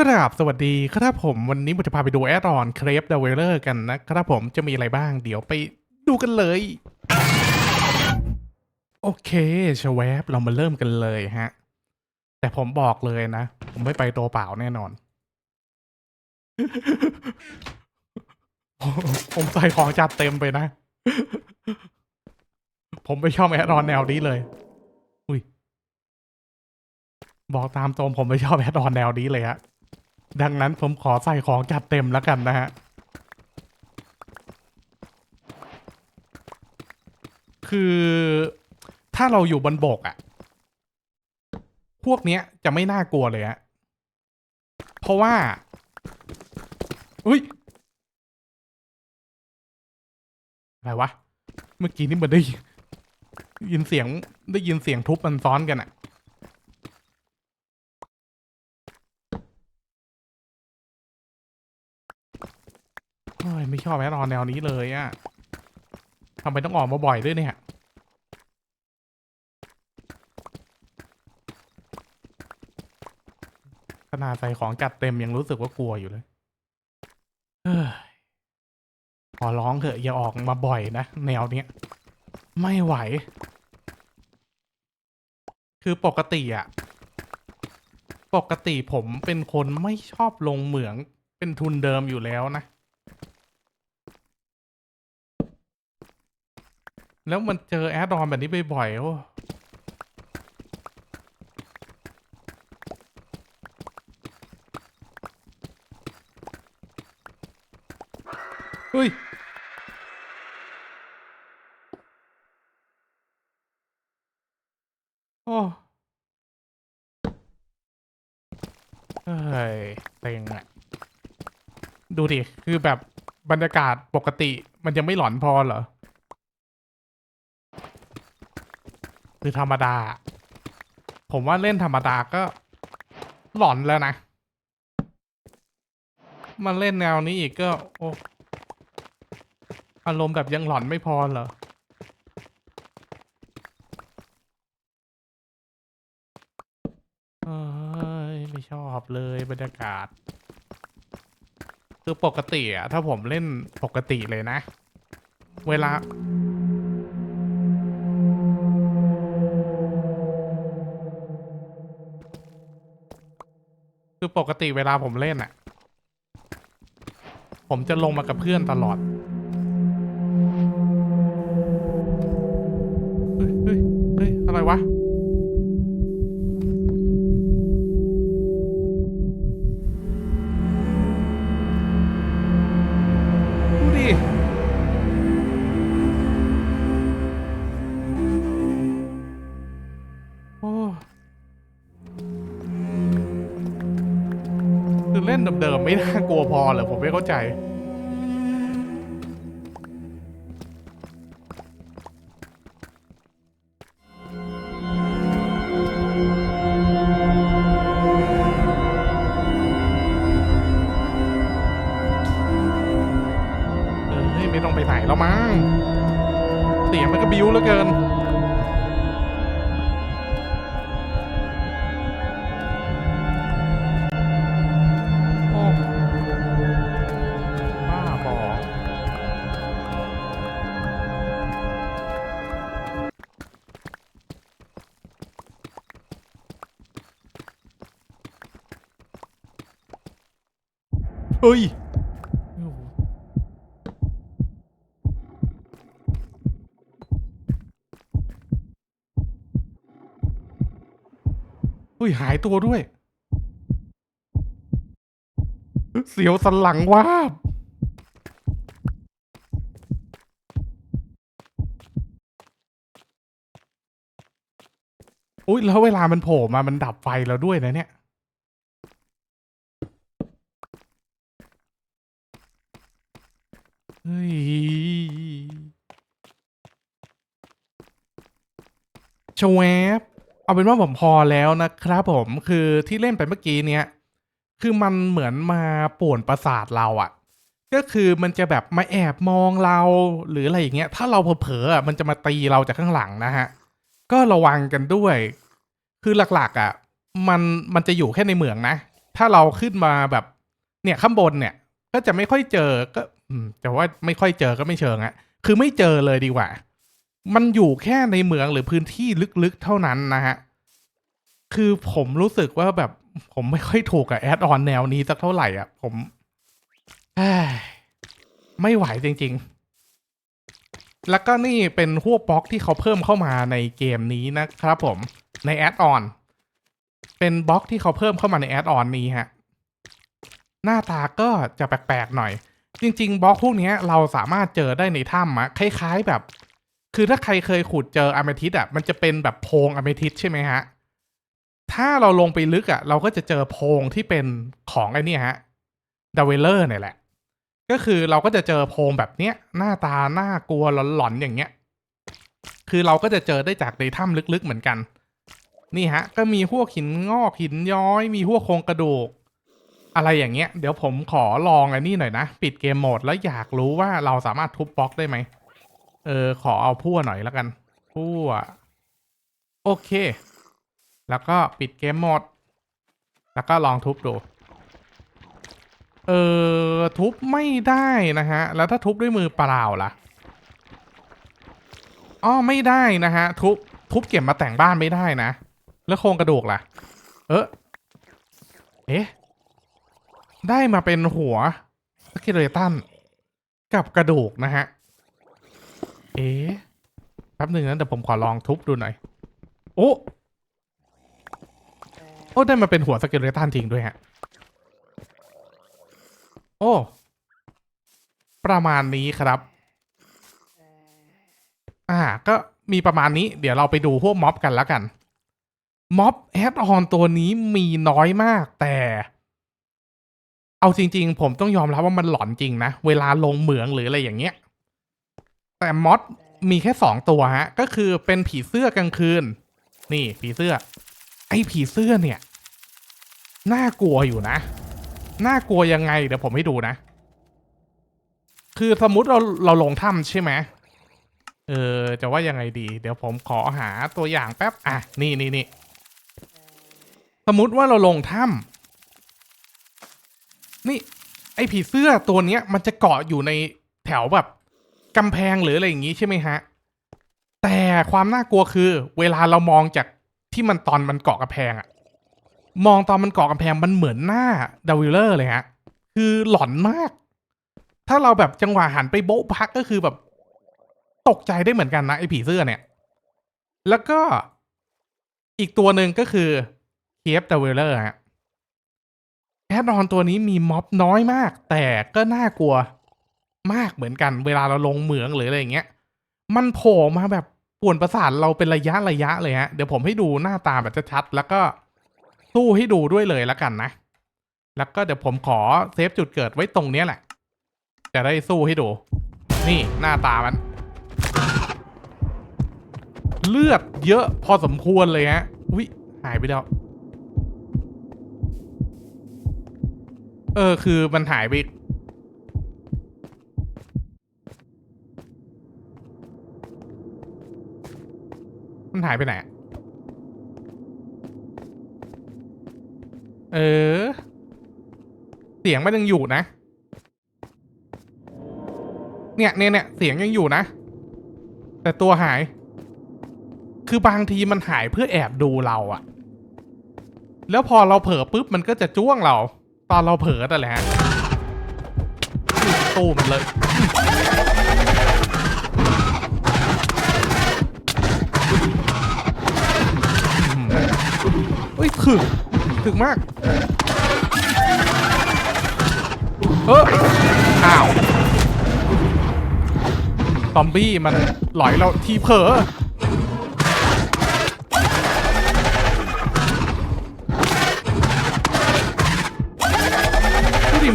กราบสวัสดีครับผมวันนี้ผมจะพาไปดูแอดออนเครปเดเวลเลอร์กันนะครับผมจะมีอะไรบ้างเดี๋ยวไปดูกันเลย โอเคชวบเรามาเริ่มกันเลยฮะ แต่ผมบอกเลยนะ ผมไม่ไปตัวเปล่าแน่นอน ผมใส่ของจัดเต็มไปนะ ผมไม่ชอบแอดออนแนวนี้เลย อุ้ยบอกตามตรงผมไม่ชอบแอดออนแนวนี้เลยฮะ ดังนั้นผมขอใส่ของจัดเต็มแล้วกันนะฮะ คือถ้าเราอยู่บนบกอะพวกเนี้ยจะไม่น่ากลัวเลยฮะ เพราะว่า อุ้ย อะไรวะ เมื่อกี้นี่มันได้ยินยินเสียงได้ยินเสียงทุบมันซ้อนกันอะ โอ้ยไม่ชอบแอดออนแนวนี้เลยอะทำไมต้องออกมาบ่อยด้วยเนี่ยขนาดใส่ของจัดเต็มยังรู้สึกว่ากลัวอยู่เลยเฮ้ยขอร้องเถอะอย่าออกมาบ่อยนะแนวเนี้ยไม่ไหว คือปกติอะปกติผมเป็นคนไม่ชอบลงเหมืองเป็นทุนเดิมอยู่แล้วนะ แล้วมันเจอแอดออนแบบนี้บ่อยๆโอ้เฮ้ย โอ้เฮ้ยเต็งอะดูดิ คือแบบบรรยากาศปกติมันยังไม่หลอนพอเหรอ คือธรรมดา ผมว่าเล่นธรรมดาก็หลอนแล้วนะ มาเล่นแนวนี้อีกก็ โอ้อารมณ์แบบยังหลอนไม่พอเหรอไม่ชอบเลยบรรยากาศ คือปกติอะถ้าผมเล่นปกติเลยนะ เวลา คือปกติเวลาผมเล่นอะผมจะลงมากับเพื่อนตลอด เฮ้ยเฮ้ยเฮ้ยอะไรวะ ดูดิ โอ้ เล่นเดิมๆไม่น่ากลัวพอเหรอผมไม่เข้าใจเออเฮ้ยไม่ต้องไปไหนแล้วมั้งเสียงมันก็บิ้วเหลือเกิน เฮ้ยโอ้โหเฮ้ยหายตัวด้วย เสียวสันหลังวาบอุ้ยแล้วเวลามันโผล่มามันดับไฟแล้วด้วยนะเนี่ย เฮ้ยชวบเอาเป็นว่าผมพอแล้วนะครับผมคือที่เล่นไปเมื่อกี้เนี้ยคือมันเหมือนมาป่วนประสาทเราอะ่ะ ก็คือมันจะแบบมาแอบมองเราหรืออะไรอย่างเงี้ย ถ้าเราเผลอๆอะมันจะมาตีเราจากข้างหลังนะฮะ ก็ระวังกันด้วย คือหลักๆอะ มันมันจะอยู่แค่ในเหมืองนะ ถ้าเราขึ้นมาแบบเนี่ยข้างบนเนี่ย ก็จะไม่ค่อยเจอก็แต่ว่าไม่ค่อยเจอก็ไม่เชิงอะคือไม่เจอเลยดีกว่า มันอยู่แค่ในเมืองหรือพื้นที่ลึกๆเท่านั้นนะฮะ คือผมรู้สึกว่าแบบผมไม่ค่อยถูกกับแอดออนแนวนี้สักเท่าไหร่อะ ผมไม่ไหวจริง ๆ แล้วก็นี่เป็นพวบล็อกที่เขาเพิ่มเข้ามาในเกมนี้นะครับผมในแอดออน เป็นบล็อกที่เขาเพิ่มเข้ามาในแอดออนนี้ฮะ หน้าตาก็จะแปลกๆหน่อย จริง ๆบล็อกพวกนี้เราสามารถเจอได้ในถ้ำอะคล้ายๆแบบ คือถ้าใครเคยขุดเจออะเมทิสอะมันจะเป็นแบบโพรงอะเมทิสใช่ไหมฮะ ถ้าเราลงไปลึกอะเราก็จะเจอโพรงที่เป็นของไอ้นี่ฮะดาเวลเลอร์เนี่ยแหละ ก็คือเราก็จะเจอโพรงแบบเนี้ย หน้าตาน่ากลัวหลอนๆอย่างเงี้ย คือเราก็จะเจอได้จากในถ้ำลึกๆเหมือนกัน นี่ฮะ ก็มีพวกหินงอกหินย้อย มีพวกโครงกระดูก อะไรอย่างเงี้ย เดี๋ยวผมขอลองไอ้นี่หน่อยนะ ปิดเกมโหมดแล้วอยากรู้ว่าเราสามารถทุบบล็อกได้ไหม เออ ขอเอาพั่วหน่อยแล้วกันพั่วโอเค แล้วก็ปิดเกมโหมด แล้วก็ลองทุบดู เออ ทุบไม่ได้นะฮะ แล้วถ้าทุบด้วยมือเปล่าล่ะอ๋อไม่ได้นะฮะ ทุบทุบเก็บมาแต่งบ้านไม่ได้นะ แล้วโครงกระดูกล่ะ เออเอ๊ะ ได้มาเป็นหัวสกิเลตันกับกระดูกนะฮะ เอ๊ะแป๊บหนึ่งนะเดี๋ยวผมขอลองทุบดูหน่อย โอ้โอ้ได้มาเป็นหัวสเกเลตันจริงด้วยฮะ โอ้ ประมาณนี้ครับ อ่า ก็มีประมาณนี้ เดี๋ยวเราไปดูพวกม็อบกันแล้วกัน ม็อบแอดออนตัวนี้มีน้อยมากแต่ เอาจริง ๆ ผมต้องยอมรับว่ามันหลอนจริงนะ เวลาลงเหมืองหรืออะไรอย่างเงี้ย แต่มอดมีแค่สองตัวฮะ ก็คือเป็นผีเสื้อกลางคืน นี่ผีเสื้อ ไอ้ผีเสื้อเนี่ย น่ากลัวอยู่นะ น่ากลัวยังไง เดี๋ยวผมให้ดูนะ คือสมมติเราเราลงถ้ำใช่ไหมเออจะว่ายังไงดี เดี๋ยวผมขอหาตัวอย่างแป๊บ อะ นี่นี่นี่สมมติว่าเราลงถ้ำ นี่ ไอ้ผีเสื้อตัวเนี้ย มันจะเกาะอยู่ในแถวแบบกำแพงหรืออะไรอย่างงี้ใช่ไหมฮะ แต่ความน่ากลัวคือ เวลาเรามองจากที่มันตอนมันเกาะกำแพงอะมองตอนมันเกาะกำแพงมันเหมือนหน้าดาวิลเลอร์เลยฮะ คือหลอนมาก ถ้าเราแบบจังหวะหันไปโบ๊ะพักก็คือแบบ ตกใจได้เหมือนกันนะไอ้ผีเสื้อเนี่ย แล้วก็อีกตัวหนึ่งก็คือเคียบดาวิลเลอร์ฮะ แอดออนตัวนี้มีม็อบน้อยมาก แต่ก็น่ากลัวมากเหมือนกัน เวลาเราลงเหมืองหรืออะไรอย่างเงี้ย มันโผล่มาแบบป่วนประสาทเราเป็นระยะระยะเลยฮะ เดี๋ยวผมให้ดูหน้าตาแบบชัดๆแล้วก็สู้ให้ดูด้วยเลยแล้วกันนะ แล้วก็เดี๋ยวผมขอเซฟจุดเกิดไว้ตรงเนี้ยแหละ จะได้สู้ให้ดู นี่หน้าตามัน เลือดเยอะพอสมควรเลยฮะ อุ้ยหายไปแล้ว เออ คือมันหายไปมันหายไปไหน เออ เสียงมันยังอยู่นะ เนี่ยเนี่ยเนี่ยเสียงยังอยู่นะ แต่ตัวหาย คือบางทีมันหายเพื่อแอบดูเราอะแล้วพอเราเผลอปุ๊บมันก็จะจ้วงเรา ตอนเราเผลอแต่แหละฮะตู้มันเลยเฮ้ยถึกถึกมาก เอออ้าว ซอมบี้มันหลอยเราทีเผลอ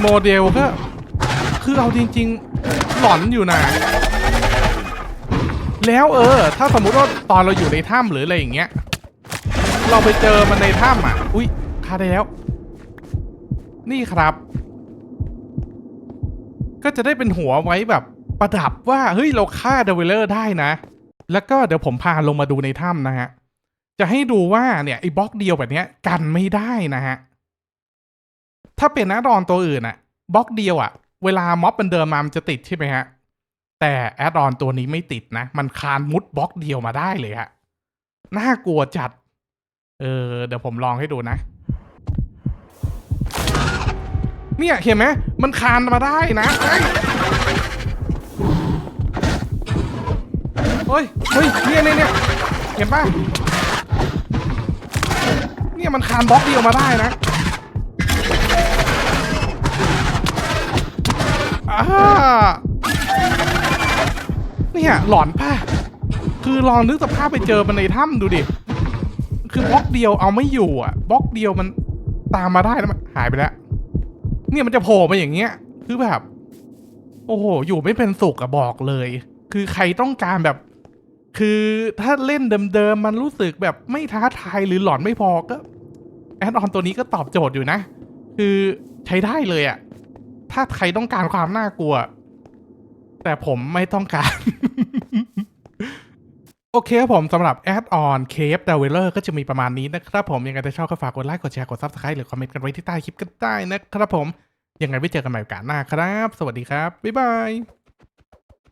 โมเดลก็คือเอาจริง ๆ หลอนอยู่นะ แล้วเออ ถ้าสมมุติว่าตอนเราอยู่ในถ้ำหรืออะไรอย่างเงี้ย เราไปเจอมันในถ้ำอะ อุ้ยฆ่าได้แล้ว นี่ครับ ก็จะได้เป็นหัวไว้แบบประดับว่าเฮ้ยเราฆ่าเดวิลเลอร์ได้นะ แล้วก็เดี๋ยวผมพาลงมาดูในถ้ำนะฮะ จะให้ดูว่าเนี่ยไอ้บล็อกเดียวแบบเนี้ยกันไม่ได้นะฮะ ถ้าเป็นแอดออนตัวอื่นอะบล็อกเดียวอะเวลาม็อบมันเดินมามันจะติดใช่ไหมฮะ แต่แอดออนตัวนี้ไม่ติดนะ มันคานมุดบล็อกเดียวมาได้เลยฮะ น่ากลัวจัด เออ เดี๋ยวผมลองให้ดูนะ เนี่ยเห็นไหม มันคานมาได้นะเฮ้ย เฮ้ย เนี่ยเนี่ยเนี่ยเห็นป่ะ เนี่ยมันคานบล็อกเดียวมาได้นะ เนี่ยหลอนป่ะ คือลองนึกสภาพไปเจอมันในถ้ำดูดิ คือบล็อกเดียวเอาไม่อยู่อะ บล็อกเดียวมันตามมาได้แล้วมันหายไปแล้ว เนี่ยมันจะโผล่มาอย่างเงี้ย คือแบบ โอ้โห อยู่ไม่เป็นสุขอะบอกเลย คือใครต้องการแบบ คือถ้าเล่นเดิมๆมันรู้สึกแบบไม่ท้าทายหรือหลอนไม่พอก็แอดออนตัวนี้ก็ตอบโจทย์อยู่นะ คือใช้ได้เลยอะ ถ้าใครต้องการความน่ากลัว แต่ผมไม่ต้องการ โอเคครับผมสำหรับแอดออนเคฟเดวเวลเลอร์ก็จะมีประมาณนี้นะครับผม ยังไงถ้าชอบก็ฝากกดไลค์ กดแชร์ กดซับสไครต์หรือคอมเมนต์กันไว้ที่ใต้คลิปก็ได้นะครับผม ยังไงไว้เจอกันใหม่โอกาสหน้าครับ สวัสดีครับ บ๊ายบาย